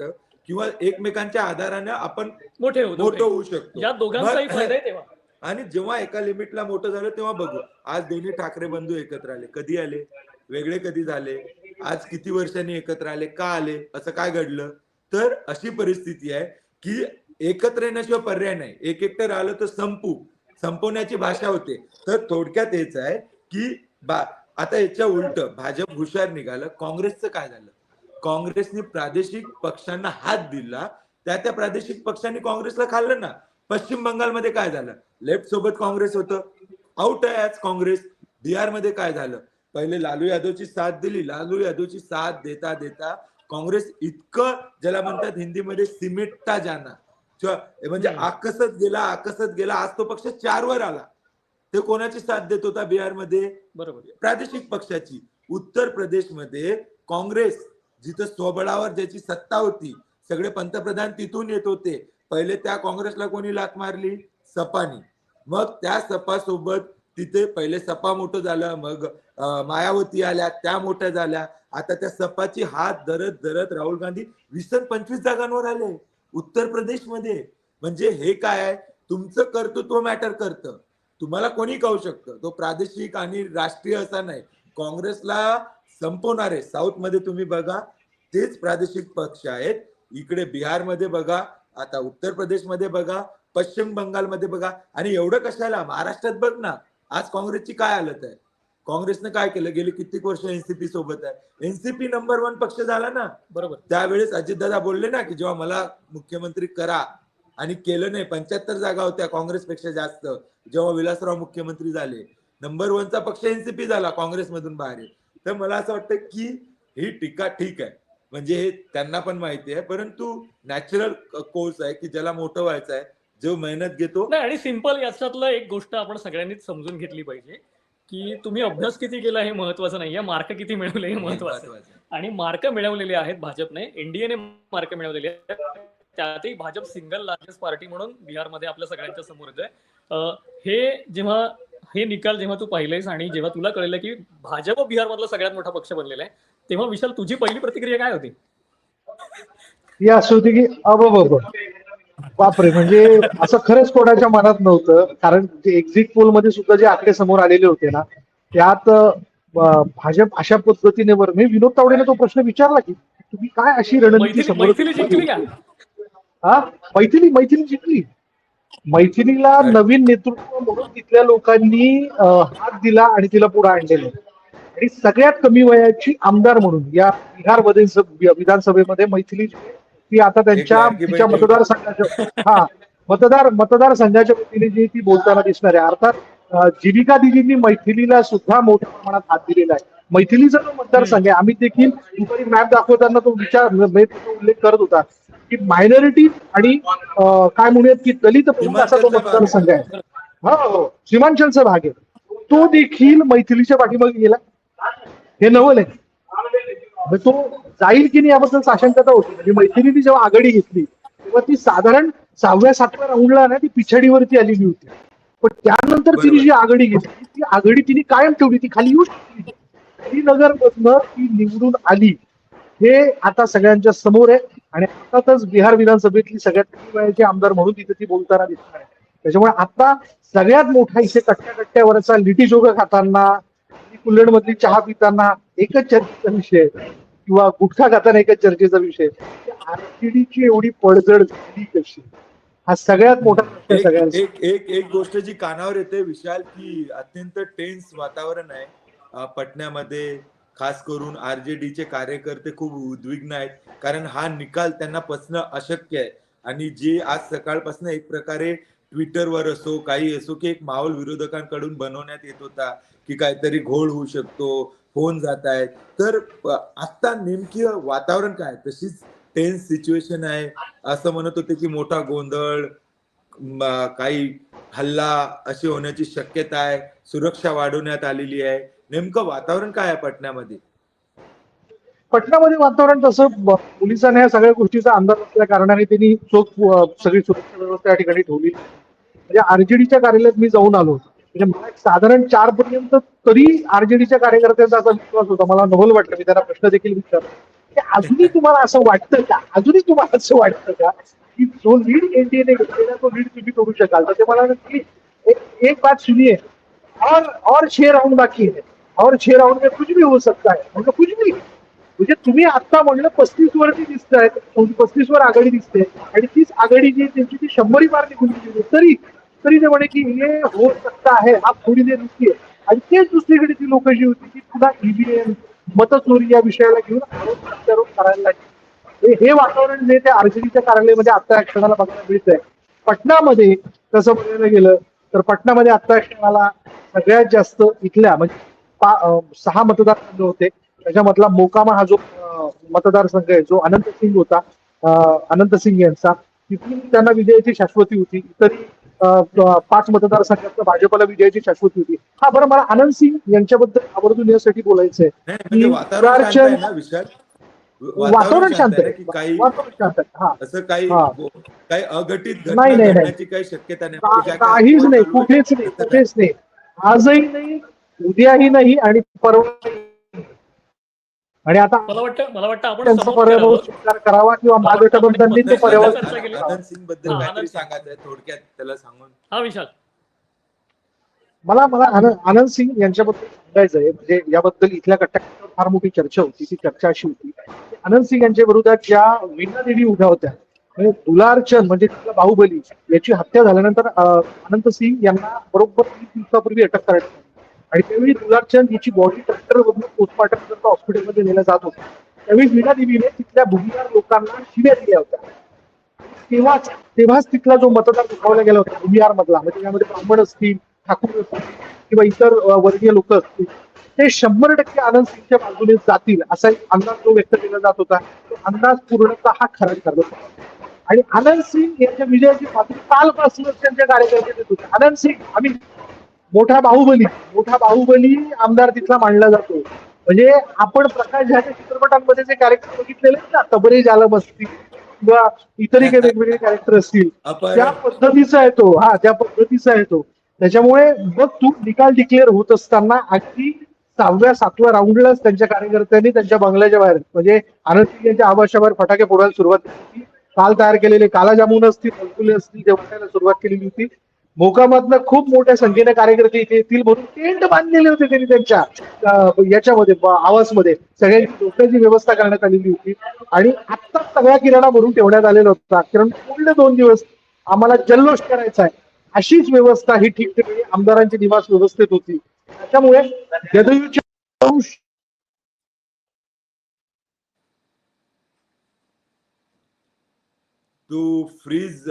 वाटतं किंवा एकमेकांच्या आधाराने आपण मोठे मोठं होऊ शकतो. या दोघांचाही मग- फायदा आहे तेव्हा. आणि जेव्हा एका लिमिटला मोठं झालं तेव्हा बघू. आज दोन्ही ठाकरे बंधू एकत्र आले. कधी आले? वेगळे कधी झाले? आज किती वर्षांनी एकत्र आले? का आले? असं काय घडलं? तर अशी परिस्थिती आहे की एकत्र येण्याशिवाय पर्याय नाही. एक एकटं राहिलं तर संपू. संपवण्याची भाषा होते. तर थोडक्यात हेच आहे की बा आता याच्या उलट भाजप हुशार निघालं. काँग्रेसचं काय झालं? काँग्रेसने प्रादेशिक पक्षांना हात दिला. त्या त्या प्रादेशिक पक्षांनी काँग्रेसला खाल्लं ना. पश्चिम बंगालमध्ये काय झालं? लेफ्ट सोबत काँग्रेस होतं. आउट आहे आज काँग्रेस. बिहारमध्ये काय झालं? पहिले लालू यादवची साथ दिली. लालू यादवची साथ देता देता काँग्रेस इतकं ज्याला म्हणतात हिंदीमध्ये सिमेटता जाना. म्हणजे. आकसत गेला आकसत गेला. आज तो पक्ष चार वर आला. ते कोणाची साथ देत होता बिहारमध्ये? बरोबर. प्रादेशिक पक्षाची. उत्तर प्रदेशमध्ये काँग्रेस जिथं स्वबळावर ज्याची सत्ता होती सगळे पंतप्रधान तिथून येत होते. पहिले त्या काँग्रेसला कोणी लात मारली? सपानी. मग त्या सपा सोबत तिथे पहिले सपा मोठं झालं मग मायावती आल्या त्या मोठ्या झाल्या. आता त्या सपाची हात धरत धरत राहुल गांधी वीस पंचवीस जागांवर आले उत्तर प्रदेशमध्ये. म्हणजे हे काय आहे? तुमचं कर्तृत्व मॅटर करतं. तुम्हाला कोणी कहू शकतं? तो प्रादेशिक आणि राष्ट्रीय असा नाही. काँग्रेसला संपवणारे साऊथमध्ये तुम्ही बघा तेच प्रादेशिक पक्ष आहेत. इकडे बिहारमध्ये बघा आता उत्तर प्रदेशमध्ये बघा पश्चिम बंगालमध्ये बघा आणि एवढं कशाला? महाराष्ट्रात बघ ना आज काँग्रेसची काय हालत आहे? काँग्रेसनं काय केलं? गेली कित्येक वर्ष एनसीपी सोबत आहे. एनसीपी नंबर वन पक्ष झाला ना? बरोबर. त्यावेळेस अजितदादा बोलले ना की जेव्हा मला मुख्यमंत्री करा आणि केलं नाही पंच्याहत्तर जागा होत्या काँग्रेसपेक्षा जास्त जेव्हा विलासराव मुख्यमंत्री झाले. नंबर वनचा पक्ष एनसीपी झाला काँग्रेसमधून बाहेर. तर मला असं वाटतं की ही टीका ठीक आहे. म्हणजे हे त्यांना पण माहिती आहे परंतु नॅचरल कोर्स आहे की ज्याला मोठं व्हायचं आहे जो मेहनत घेतो नाही आणि सिंपल याच्यातलं एक गोष्ट आपण सगळ्यांनीच समजून घेतली पाहिजे की तुम्ही अभ्यास किती केला हे महत्वाचं नाहीये मार्क किती मिळवले हे महत्वाचं आहे. आहे. आणि मार्क मिळवलेले आहेत भाजपने एनडीएने मार्क मिळवलेले आहेत त्यातही भाजप सिंगल लार्जेस्ट पार्टी म्हणून बिहारमध्ये आपल्या सगळ्यांच्या समोर आहे अं, हे जेव्हा हे निकाल जेव्हा तू पाहिलेस आणि जेव्हा तुला कळलं की भाजप बिहारमधला सगळ्यात मोठा पक्ष बनलेला आहे तेव्हा विशाल तुझी पहिली प्रतिक्रिया काय होती? ही असं होती की अब बापरे म्हणजे असं खरंच कोणाच्या मनात नव्हतं. कारण ते एक्झिट पोलमध्ये सुद्धा जे आकडे समोर आलेले होते ना त्यात भाजप अशा पद्धतीने वर मी विनोद तावडेने तो प्रश्न विचारला की तुम्ही काय अशी रणनीती समोर हा? मैथिली मैथिली जिंकली. मैथिलीला नवीन नेतृत्व म्हणून तिथल्या लोकांनी हात दिला आणि तिला पुढे आणलेलं. आणि सगळ्यात कमी वयाची आमदार म्हणून या बिहारमध्ये स- विधानसभेमध्ये मैथिली ती आता त्यांच्या तिच्या. मतदारसंघाच्या हा मतदार मतदारसंघाच्या वतीने जी ती बोलताना दिसणार आहे. अर्थात जीविका दिदींनी मैथिलीला सुद्धा मोठ्या प्रमाणात हात दिलेला आहे. मैथिलीचा जो मतदारसंघ आहे आम्ही देखील दुपारी मॅप दाखवताना तो विचार उल्लेख करत होता की मायनॉरिटी आणि काय म्हणूयात की दलित असा तो. मतदारसंघ आहे. हो हो. सीमांचलचा भाग आहे. तो देखील मैथिलीच्या पाठीमागे गेला. हे नवल आहे. तो जाईल की नाही याबद्दल साशंकता होती. म्हणजे मैत्रिणीने जेव्हा आघाडी घेतली तेव्हा ती साधारण सहाव्या सातव्या राऊंडला ना ती पिछाडीवरती आलेली होती. पण त्यानंतर तिने. जी आघाडी घेतली ती आघाडी तिने कायम ठेवली. ती खाली येऊ शकली नगर मधनं ती निवडून आली. हे आता सगळ्यांच्या समोर आहे. आणि अर्थातच बिहार विधानसभेतली सगळ्यात कमी वयाची आमदार म्हणून तिथे ती बोलताना दिसणार आहे. त्याच्यामुळे आता सगळ्यात मोठा इथे कट्ट्या कट्ट्यावरचा लिटीजोग खाताना कुल्लड मधली चहा पिताना एकच चर्चेचा विषय किंवा गुटखा खाताना एकच चर्चेचा विषय. आरसीडीची एवढी पडझड झाली कशी? हा सगळ्यात मोठा प्रश्न एक सगळ्यांचा एक एक एक गोष्ट जी कानावर येते विशाल की अत्यंत टेन्स वातावरण आहे. पटण्यामध्ये खास करून आरजेडीचे कार्यकर्ते खूप उद्विग्न आहेत. कारण हा निकाल त्यांना पचणं अशक्य आहे. आणि जे आज सकाळपासून एक प्रकारे ट्विटरवर असो काही असो की एक माहोल विरोधकांकडून बनवण्यात येत होता की काहीतरी घोळ होऊ शकतो फोन जात आहेत तर आता नेमकी वातावरण काय तशीच टेन्स सिच्युएशन आहे. असं म्हणत होते की मोठा गोंधळ काही हल्ला अशी होण्याची शक्यता आहे. सुरक्षा वाढवण्यात आलेली आहे. नेमकं वातावरण काय आहे पटण्यामध्ये? पटनामध्ये वातावरण तसं पोलिसांनी या सगळ्या गोष्टीचा अंदाज असल्या कारणाने त्यांनी चोख सगळी सुरक्षा व्यवस्था या ठिकाणी ठेवली. म्हणजे आरजेडीच्या कार्यालयात मी जाऊन आलो म्हणजे मला साधारण चार पर्यंत तरी आरजेडीच्या कार्यकर्त्यांचा असा विश्वास होता. मला नवल वाटलं. मी त्यांना प्रश्न देखील विचारला. की अजूनही तुम्हाला असं वाटतं का? अजूनही तुम्हाला असं वाटतं का की जो लीड एनडीएने घेतलेला तो लीड तुम्ही करू शकाल? तर ते मला वाटतं की एक एक बात सुनिये और और छह राउंड बाकी है और छह राउंड में कुछ भी हो सकता है. म्हणजे कुछ भी. म्हणजे तुम्ही आता म्हणलं पस्तीस वरती दिसत आहेत पस्तीस वर आघाडी दिसते आणि तीच आघाडी जी त्यांची ती शंभरी मार निघून गेली तरी तरी ते म्हणे की हे हो सकता आहे हा थोडी देर रुकी आहे. आणि तेच दुसरीकडे ती लोक जी होती ती पुन्हा ईव्हीएम मतचोरी या विषयाला घेऊन आरोप प्रत्यारोप करायला लागली. हे- वातावरण जे त्या आरजेडीच्या कार्यालयामध्ये आता क्षणाला बघायला मिळतंय. पटनामध्ये तसं बघायला गेलं तर पटनामध्ये आता क्षणाला सगळ्यात जास्त इथल्या म्हणजे सहा मतदारसंघ होते. त्याच्यामधला मोकामा हा जो मतदारसंघ आहे जो अनंत सिंग होता अनंत सिंग यांचा तिथून त्यांना विजयाची शाश्वती होती. इतरही पाच मतदारसंघात भाजपला विजयाची शाश्वती होती. हा बरं मला आनंद सिंग यांच्याबद्दल आवर्जून यासाठी बोलायचंय. म्हणजे वातावरण शांत आहे वातावरण शांत आहे हा. असं काही हा. काही अघटित नाही, नाही, काही शक्यता नाही. म्हणजे काहीच नाही कुठेच नाही कुठेच नाही. आजही नाही उद्याही नाही आणि परवा आणि आता मला वाटतं मला वाटतं आपण त्यांचा पर्यावरण. स्वीकार करावा किंवा महागठबंधननी ते पर्यावरण सिंग. बद्दल काहीतरी. सांगायचं थोडक्यात त्याला सांगून. हा विशाल. मला मला आनंद सिंग यांच्याबद्दल सांगायचं आहे म्हणजे याबद्दल इथल्या कट्ट्यावर फार मोठी चर्चा होती ती चर्चा अशी होती. की आनंद सिंग यांच्या विरोधात ज्या वीणा देवी उभ्या होत्या म्हणजे दुलारचंद म्हणजे तिथला बाहुबली याची हत्या झाल्यानंतर अनंत सिंग यांना बरोबर तीन दिवसापूर्वी अटक करण्यात आली. आणि त्यावेळी दुलारचंद याची बॉडी ट्रॅक्टर पोस्टमॉर्टम करत हॉस्पिटलमध्ये नेलं जात होतं. त्यावेळी वीणा देवीने तिथल्या भूमिदार लोकांना शिव्या दिल्या होत्या. तेव्हाच तेव्हाच तिथला जो मतदार दुखावला गेला होता भूमिहार मधला म्हणजे यामध्ये ब्राह्मण असतील ठाकूर असतील किंवा इतर वर्गीय लोक असतील ते शंभर टक्के आनंद सिंगच्या बाजूने जातील असा एक अंदाज जो व्यक्त केला जात होता तो अंदाज पूर्णतः हा खरा ठरला होता. आणि आनंद सिंग यांच्या विजयाची बातमी कालपासूनच त्यांच्या कार्यकर्ते देत होते. आनंद सिंग आम्ही मोठा बाहुबली मोठा बाहुबली आमदार तिथला मानला जातो. म्हणजे आपण प्रकाश झाच्या चित्रपटांमध्ये जे कॅरेक्टर बघितलेले ना तबरेज आलम असतील किंवा इतरही काही वेगवेगळे कॅरेक्टर असतील त्या पद्धतीचा आहे तो हा त्या पद्धतीचा आहे तो. त्याच्यामुळे बघ तू निकाल डिक्लेअर होत असताना अगदी सहाव्या सातव्या राऊंडलाच त्यांच्या कार्यकर्त्यांनी त्यांच्या बंगल्याच्या बाहेर म्हणजे आनंद सिंग यांच्या आवासाच्या बाहेर फटाके फोडायला सुरुवात केली. होती काल तयार केलेले काला जामुन असतील रसगुल्ले असतील ते वाटायला सुरुवात केलेली होती. मोकामातनं खूप मोठ्या संख्येने कार्यकर्ते इथे येतील म्हणून टेंट बांधलेले होते त्यांनी त्यांच्या याच्यामध्ये ब- आवासमध्ये सगळ्यांची झोपण्याची व्यवस्था करण्यात आलेली होती. आणि आत्ता सगळा किराणा भरून ठेवण्यात आलेला होता. कारण पूर्ण दोन दिवस आम्हाला जल्लोष करायचा आहे. अशीच व्यवस्था ही ठिकठिकाणी आमदारांची निवास व्यवस्थेत होती. त्याच्यामुळे जदयूच्या अंश तू फ्रीज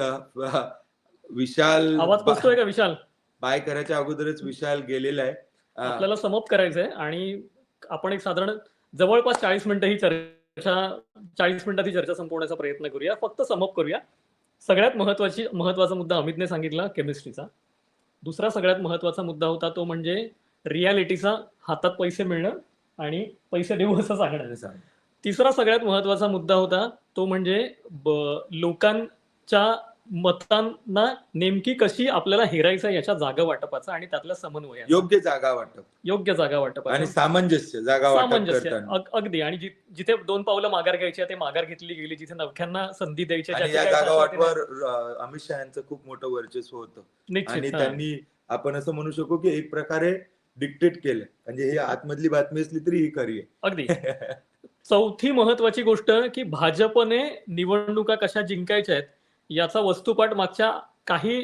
विशाल आवाज पोचतोय का विशाल? बाय करायच्या अगोदरच विशाल गेलेला आहे. आपल्याला समाप्त करायचंय आणि आपण एक साधारण जवळपास चाळीस मिनिटं ही चर्चा चाळीस मिनिटात ही चर्चा संपवण्याचा प्रयत्न करूया. फक्त समाप्त करूया. सगळ्यात महत्वाची महत्त्वाचा मुद्दा अमितने सांगितला केमिस्ट्रीचा दुसरा सगळ्यात महत्त्वाचा मुद्दा होता तो म्हणजे रियालिटीचा हातात पैसे मिळणं आणि पैसे देऊ असं सांगणं. सांग. तिसरा सगळ्यात महत्त्वाचा मुद्दा होता तो म्हणजे लोकांच्या मतांना नेमकी कशी आपल्याला हेरायचं याच्या जागा वाटपाचा आणि त्यातल्या समन्वय योग्य जागा वाटप. योग्य जागा वाटपाचा आणि सामंजस्य जागा वाटप सामंजस्य अगदी. आणि जिथे दोन पावलं माघार घ्यायची आहे, ते माघार घेतली गेली जिथे नवख्यांना संधी द्यायची आहे, जागा. वाटवर अमित शहा यांचं खूप मोठं वर्चस्व होतं. आणि. त्यांनी आपण असं म्हणू शकू की एक प्रकारे डिक्टेट केलं. म्हणजे ही आतमधली बातमी असली तरी ही खरी अगदी. चौथी महत्वाची गोष्ट की भाजपने निवडणुका कशा जिंकायच्या आहेत याचा वस्तुपाठ मागच्या काही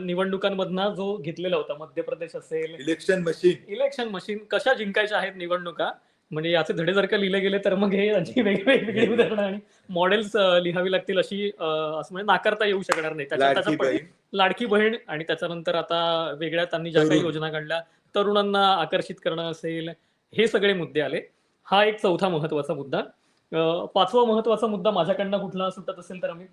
निवडणुकांमधना जो घेतलेला होता मध्य प्रदेश असेल. इलेक्शन मशीन इलेक्शन मशीन कशा जिंकायच्या आहेत निवडणुका? म्हणजे याचे धडे जर का लिहिले गेले तर मग हे यांची वेगळी वेगळी उदाहरणं आणि मॉडेल्स लिहावी लागतील अशी असं म्हणजे नाकारता येऊ शकणार नाही. त्याच्या लाडकी बहीण. लाडकी बहीण आणि त्याच्यानंतर आता वेगळ्या त्यांनी ज्या काही. योजना काढल्या तरुणांना आकर्षित करणं असेल हे सगळे मुद्दे आले. हा एक चौथा महत्त्वाचा मुद्दा. पाचवा महत्त्वाचा मुद्दा माझ्याकडनं कुठला सुटत असेल तर आम्ही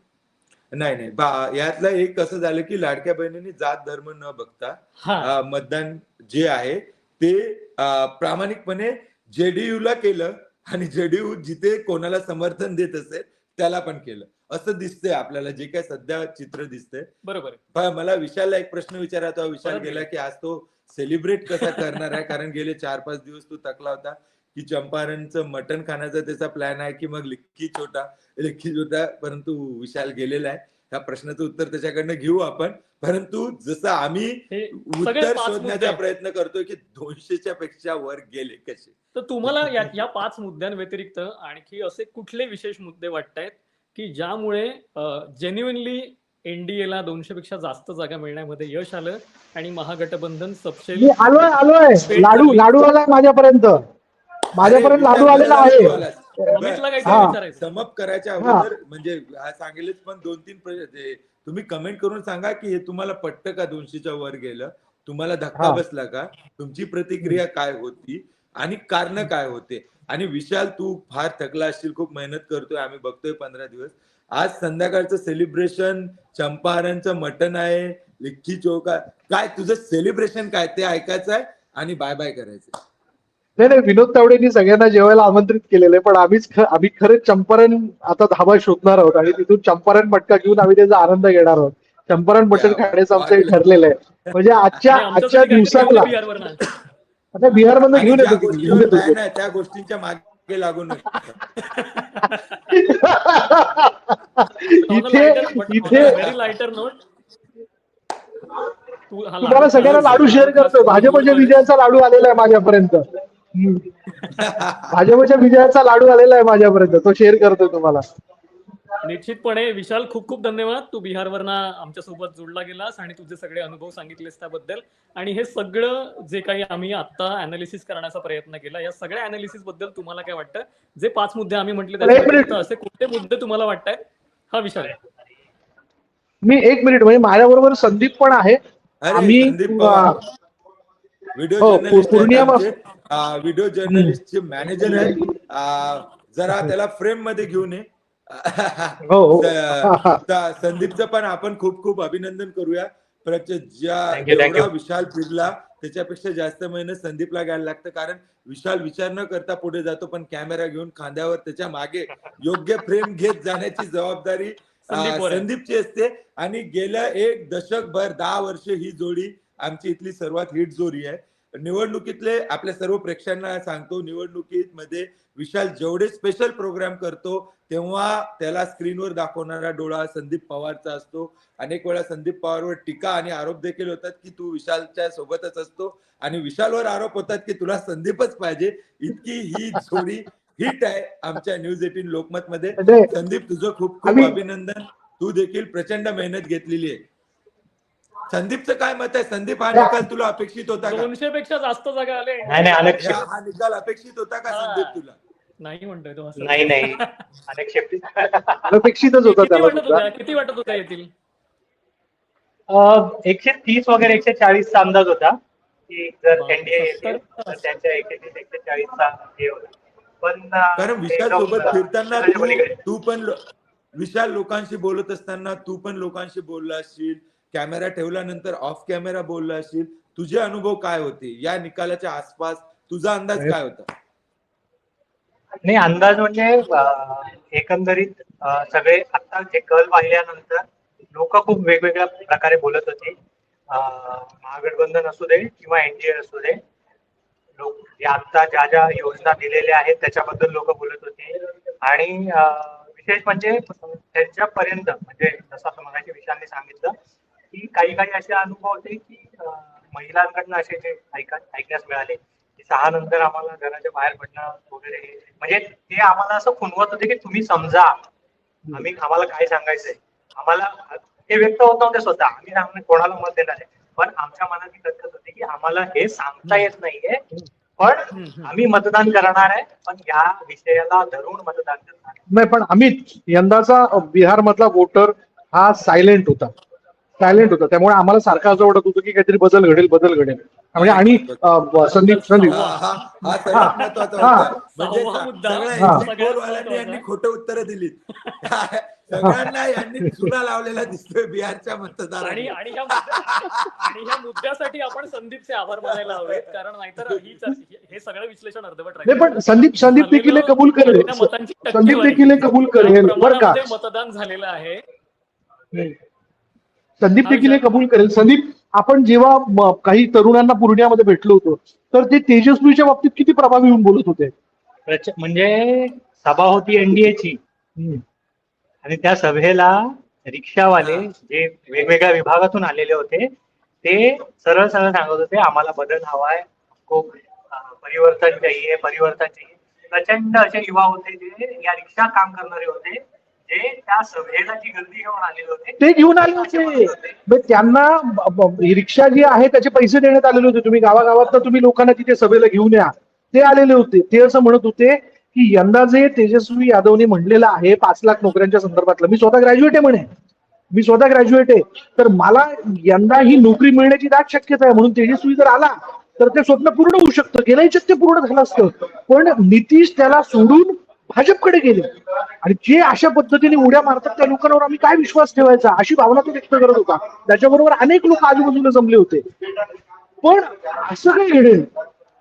नाही नाही. बा- यातलं एक कसं झालं की लाडक्या बहिणींनी जात धर्म न बघता हा. अं, मतदान जे आहे ते अं, प्रामाणिकपणे जेडीयू ला केलं आणि जेडीयू जिथे कोणाला समर्थन देत असेल त्याला पण केलं. असं दिसतंय आपल्याला जे काय सध्या चित्र दिसतंय. बरोबर आहे. पण मला विशालला एक प्रश्न विचारायचा होता. विशाल गेला की आज तो सेलिब्रेट कसा करणार आहे? कारण गेले चार पाच दिवस तू थकला होता. की चंपारणचं मटण खाण्याचा त्याचा प्लॅन आहे की मग लिक्की छोटा लिक्की छोटा परंतु विशाल गेलेला आहे. ह्या प्रश्नाचं उत्तर त्याच्याकडनं घेऊ आपण. परंतु जसं आम्ही हे उत्तर शोधण्याचा. प्रयत्न करतोय की दोनशेच्या पेक्षा वर गेले कसे? तर तुम्हाला या या पाच मुद्द्यांव्यतिरिक्त आणखी असे कुठले विशेष मुद्दे वाटतायत की ज्यामुळे जेन्युनली एनडीएला दोनशे पेक्षा जास्त जागा मिळण्यामध्ये यश आलं आणि महागठबंधन सपशेल मी आलोय आलोय लाडू लाडू आलाय माझ्यापर्यंत. माझ्यापर्यंत लाडू आलेला आहे. अमितला काहीतरी हा. विचारायचं समप करायच्या अगोदर म्हणजे हा सांगेलच पण दोन तीन तुम्ही कमेंट करून सांगा की हे तुम्हाला पटतं का दोनशेच्या वर गेलं? तुम्हाला धक्का. बसला का? तुमची प्रतिक्रिया काय होती? आणि कारण काय होते? आणि विशाल तू फार थकला असशील खूप मेहनत करतोय आम्ही बघतोय पंधरा दिवस. आज संध्याकाळचं सेलिब्रेशन चंपारणचं मटन आहे लिक्की चौका काय तुझं सेलिब्रेशन काय? ते ऐकायचं आहे आणि बाय बाय करायचं नाही नाही विनोद तावडेंनी सगळ्यांना जेवायला आमंत्रित केलेलं आहे पण आम्हीच आम्ही खरंच चंपारण आता धाबा शोधणार आहोत आणि तिथून चंपारण मटका घेऊन आम्ही त्याचा आनंद घेणार आहोत. चंपारण मटण खाण्याचं आमचं. ठरलेलं आहे. म्हणजे आजच्या आजच्या दिवसातला. आता बिहार मधून आणि घेऊन येतो घेऊन येतो त्या गोष्टींच्या मागे लागू नये. इथे इथे लायटर नोट तुम्हाला सगळ्यांना लाडू शेअर करतोय. भाजपच्या विजयाचा लाडू आलेला आहे माझ्यापर्यंत. भाजपच्या विजयाचा लाडू आलेला आहे माझ्यापर्यंत. तो शेअर करतोय तुम्हाला. निश्चितपणे विशाल खूप खूप धन्यवाद. तू बिहारवरनं आमच्यासोबत जोडला गेलास आणि तुझे सगळे अनुभव सांगितलेस त्याबद्दल. आणि हे सगळं जे काही आम्ही आता अनालिसिस करण्याचा प्रयत्न केला या सगळ्या अनालिसिसबद्दल तुम्हाला काय वाटतं? जे पाच मुद्दे आम्ही म्हटले. असे कोणते मुद्दे तुम्हाला वाटतायत? हा आहे मी एक मिनिट म्हणजे माझ्याबरोबर संदीप पण आहे. आम्ही अ, पवार व्हिडिओ जर्नलिस्टचे मॅनेजर आहे जरा त्याला फ्रेममध्ये घेऊन ये. हो. संदीपचं पण आपण खूप खूप अभिनंदन करूया. ज्या. विशाल फिरला त्याच्यापेक्षा जास्त मेहनत संदीपला घ्यायला लागतं. कारण विशाल विचार न करता पुढे जातो पण कॅमेरा घेऊन खांद्यावर त्याच्यामागे योग्य फ्रेम घेत जाण्याची जबाबदारी. संदीपची असते. आणि गेल्या एक दशकभर दहा वर्ष ही जोडी आमची इथली सर्वात हिट जोडी आहे. निवडणुकीतले आपल्या सर्व प्रेक्षकांना सांगतो निवडणुकीत मध्ये विशाल जेवढे स्पेशल प्रोग्राम करतो तेव्हा त्याला स्क्रीनवर दाखवणारा डोळा संदीप पवारचा असतो. अनेक वेळा संदीप पवारवर टीका आणि आरोप देखील होतात की तू विशालच्या सोबतच असतो आणि विशालवर आरोप होतात की तुला संदीपच पाहिजे. इतकी ही जोडी हिट आहे आमच्या न्यूज एटीन लोकमत मध्ये संदीप तुझं खूप खूप अभिनंदन. तू देखील प्रचंड मेहनत घेतलेली आहे. संदीपचं काय मत आहे? संदीप हा निकाल तुला अपेक्षित होता का? दोनशे पेक्षा जास्त जागा आले. नाही नाही अनेक या- हा निकाल अपेक्षित होता का हा. संदीप तुला? नाही म्हणतोय तो असं. नाही नाही. अनेक शेपटी अनपेक्षितच होता किती त्याला वाटत सुद्धा. होत्या? किती वाटत होत्या येतील? अं, एकशे तीस वगैरे एकशे चाळीसचा अंदाज होता. की जर बापरे, एनडीए सत्तर? तर त्यांच्या एकशे तीस एकशे चाळीसचा हे होता. पण अं, कारण विशाल एकदम, सोबत अं, फिरताना त्याच्या पलीकडे. तू- तू पण लो- विशाल लोकांशी बोलत असताना तू पण लोकांशी बोलला असशील कॅमेरा ठेवल्यानंतर ऑफ कॅमेरा बोलला असशील तुझे अनुभव काय होते? या निकालाच्या आसपास तुझा अंदाज काय होता? नाही अंदाज म्हणजे एकंदरीत सगळे आता जे कल पाहिल्यानंतर लोक खूप वेगवेगळ्या प्रकारे बोलत होते. महागठबंधन असू दे किंवा एनडीए असू दे लोक आता ज्या ज्या योजना दिलेल्या आहेत त्याच्याबद्दल लोक बोलत होते. आणि विशेष म्हणजे त्यांच्यापर्यंत म्हणजे जसं आता मगाशी सांगितलं की काही काही असे अनुभव होते की महिलांकडनं असे जे ऐकण्यास मिळाले की सहा नंतर आम्हाला घराच्या बाहेर पडणं वगैरे म्हणजे ते आम्हाला असं खुणवत होते की तुम्ही समजा आम्ही आम्हाला काय सांगायचंय? आम्हाला ते व्यक्त होत नव्हते स्वतः. आम्ही कोणाला मत देणार आहे पण आमच्या मनात ही कटकट होती की आम्हाला हे सांगता येत नाहीये पण आम्ही मतदान करणार आहे पण या विषयाला धरून मतदान करणार नाही पण अमित यंदाचा बिहार मधला वोटर हा सायलेंट होता. सायलेंट होता. त्यामुळे आम्हाला सारखं असं वाटत होतं की काहीतरी बदल घडेल बदल घडेल. म्हणजे आणि संदीप संदीप. हा हा हा हा. म्हणजे खोटं उत्तर दिलीत. सगळ्यांना यांनी चुना लावलेला दिसतोय बिहारच्या आणि मतदारांनी आणि ह्या आणि ह्या मुद्द्यासाठी आपण संदीपचे आभार मानायला हवेत कारण नाहीतर ही हे सगळं विश्लेषण अर्धवट नाही पण संदीप संदीप देखील कबूल करेल. संदीप देखील हे कबूल करेल. बरं का. मतदान झालेलं आहे. संदीप देखील हे कबूल करेल. संदीप आपण जेव्हा काही तरुणांना पूर्णियामध्ये भेटलो होतो तर ते तेजस्वीच्या बाबतीत किती प्रभावी होऊन बोलत होते? म्हणजे सभा होती एनडीएची आणि त्या सभेला रिक्षावाले जे वेगवेगळ्या विभागातून आलेले होते ते सरळ सरळ सांगत होते आम्हाला बदल हवाय अं, परिवर्तन चाहिए परिवर्तन चाहिए. प्रचंड असे युवा होते जे या रिक्षा काम करणारे होते. जे त्या सभेला जी गर्दी घेऊन आलेले होते. ते घेऊन आले होते. मग त्यांना ब- ब- रिक्षा जी आहे त्याचे पैसे देण्यात आलेले होते. तुम्ही गावागावात तुम्ही लोकांना तिथे सभेला घेऊन या. ते आलेले होते. ते असं म्हणत होते की यंदा जे तेजस्वी यादवने म्हणलेलं आहे पाच लाख नोकऱ्यांच्या संदर्भातलं मी स्वतः ग्रॅज्युएट आहे म्हणे. मी स्वतः ग्रॅज्युएट आहे. तर मला यंदा ही नोकरी मिळण्याची दाट शक्यता आहे. म्हणून तेजस्वी जर आला तर ते स्वप्न पूर्ण होऊ शकतं. गेल्या याच्यात ते पूर्ण झालं असतं. पण नितीश त्याला सोडून भाजपकडे गेले. आणि जे अशा पद्धतीने उड्या मारतात त्या लोकांवर आम्ही काय विश्वास ठेवायचा? अशी भावना तो व्यक्त करत होता. त्याच्याबरोबर अनेक लोक आजूबाजूला जमले होते. पण असं काय घडेल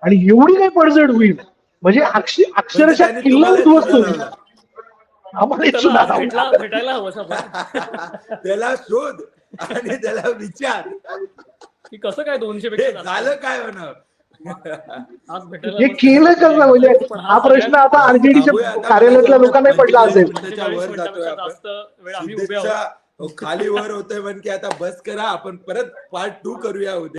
आणि एवढी काय पडझड होईल म्हणजे अक्षर अक्षरशः किल्ला उद्ध्वस्त होईल. त्याला शोध आणि त्याला विचार. की कसं काय दोनशे पेक्षा झालं? काय भेटायला हे. केलं कसं? म्हणजे पण हा. प्रश्न आता आरजेडीच्या. कार्यालयातल्या लोकांनाही पडला असेल. वर जातोय खाली वर होतोय म्हण की आता बस करा आपण परत पार्ट टू करूया उद्या.